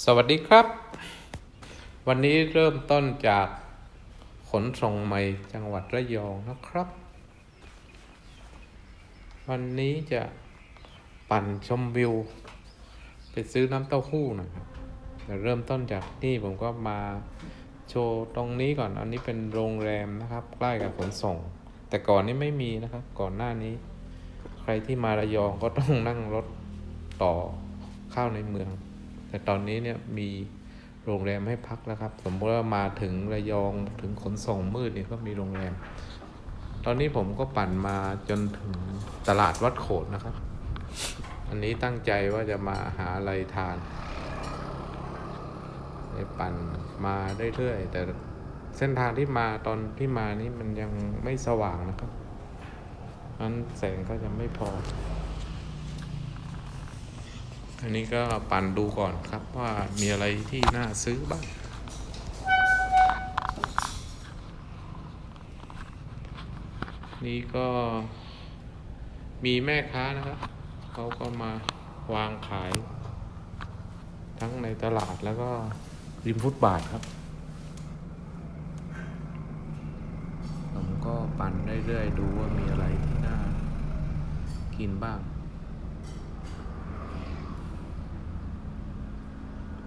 สวัสดีครับ วันนี้เริ่มต้นจากขนส่งใหม่จังหวัดระยองนะครับ วันนี้จะปั่นชมวิว ไปซื้อน้ำเต้าหู้นะครับแต่เริ่มต้นจากนี่ผมก็มาโชว์ตรงนี้ก่อน อันนี้เป็นโรงแรมนะครับ ใกล้กับขนส่ง แต่ก่อนนี้ไม่มีนะครับ ก่อนหน้านี้ ใครที่มาระยองก็ต้องนั่งรถต่อเข้าในเมือง แต่ตอนนี้เนี่ยมีโรงแรมให้พักแล้วครับ สมมติว่ามาถึงระยองถึงขนส่งมืดเนี่ยก็มีโรงแรม ตอนนี้ผมก็ปั่นมาจนถึงตลาดวัดโขดนะครับ อันนี้ตั้งใจว่าจะมาหาอะไรทานเลยปั่นมาเรื่อยๆแต่เส้นทางที่มาตอนที่มานี่มันยังไม่สว่างนะครับนั้นแสงก็จะไม่พอ อันนี้ก็ปั่นดูก่อนครับว่ามีอะไรที่น่าซื้อบ้างนี่ก็มีแม่ค้านะครับเขาก็มาวางขาย ทั้งในตลาดแล้วก็ริมฟุตบาทครับผมก็ปั่นเรื่อยๆดูว่ามีอะไรที่น่ากินบ้าง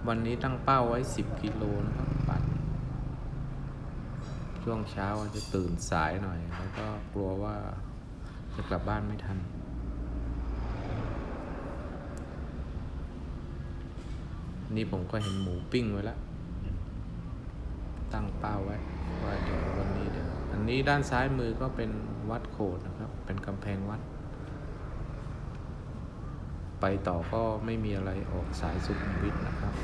วันนี้ตั้งเป้าไว้ 10 กิโลนะครับปั่นช่วงเช้าอาจจะตื่นสายหน่อย แล้วก็กลัวว่าจะกลับบ้านไม่ทัน นี่ผมก็เห็นหมูปิ้งไว้แล้ว ตั้งเป้าไว้ว่าเดี๋ยววันนี้เดี๋ยว อันนี้ด้านซ้ายมือก็เป็นวัดโขดนะครับ เป็นกำแพงวัด ไปต่อก็ไม่มีอะไรออกสายสุขุมวิทนะครับ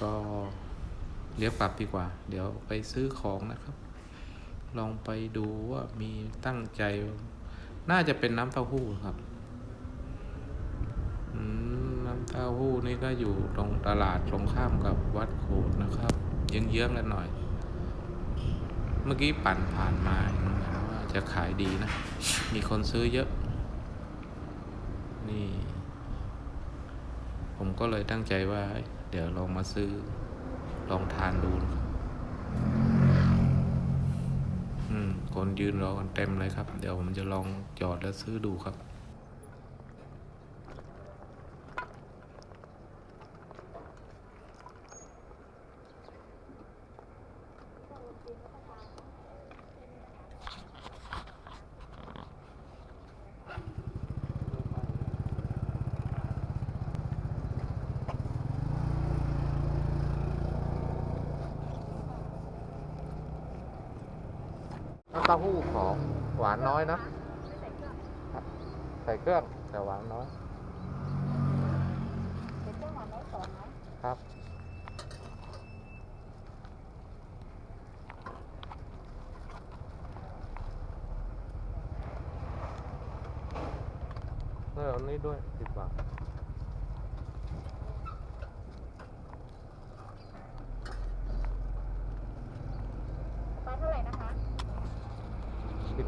ก็เลี้ยวกลับดีกว่า เดี๋ยวไปซื้อของนะครับ ลองไปดูว่ามีตั้งใจ น่าจะเป็นน้ำเต้าหู้ครับน้ำเต้าหู้นี่ก็อยู่ตรงตลาดตรงข้ามกับวัดโขดนะครับ เยื้องๆกันหน่อย เมื่อกี้ปั่นผ่านมาเห็นว่าจะขายดีนะ มีคนซื้อเยอะ นี่ ผมก็เลยตั้งใจว่า เดี๋ยวลองมาซื้อ ลองทานดูนะครับอืม คนยืนรอกันเต็มเลยครับ เดี๋ยวผมจะลองจอดแล้วซื้อดูครับ เต้าหู้ของหวานน้อยนะ ใส่เครื่องแต่หวานน้อยครับ เอออันนี้ด้วยสิบบาท ปลาเท่าไหร่นะคะ สิ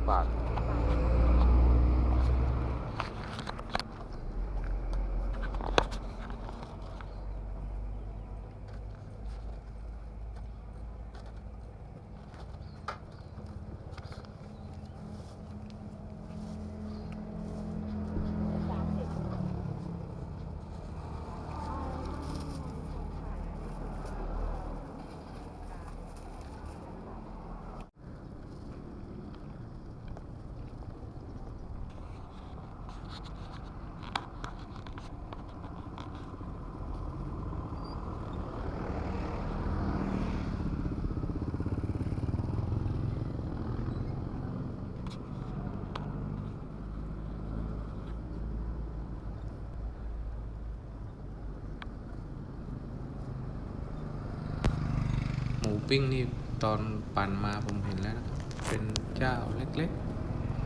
ปิ้งนี่ตอนปั่นมาผมเห็นแล้วนะครับเป็นเจ้าเล็ก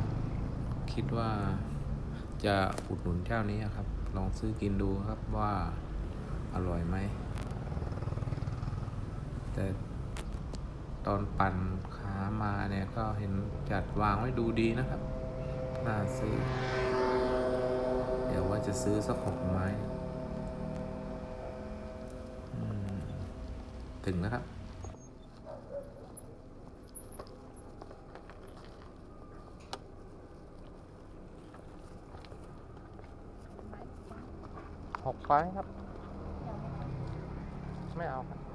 ๆ คิดว่าจะอุดหนุนเจ้านี้ครับ ลองซื้อกินดูครับว่าอร่อยไหม แต่ตอนปั่นขามาเนี่ยก็เห็นจัดวางไว้ดูดีนะครับ น่าซื้อ เดี๋ยวว่าจะซื้อสักหกไม้ ถึงนะครับ ขอให้ครับ ไม่เอาครับ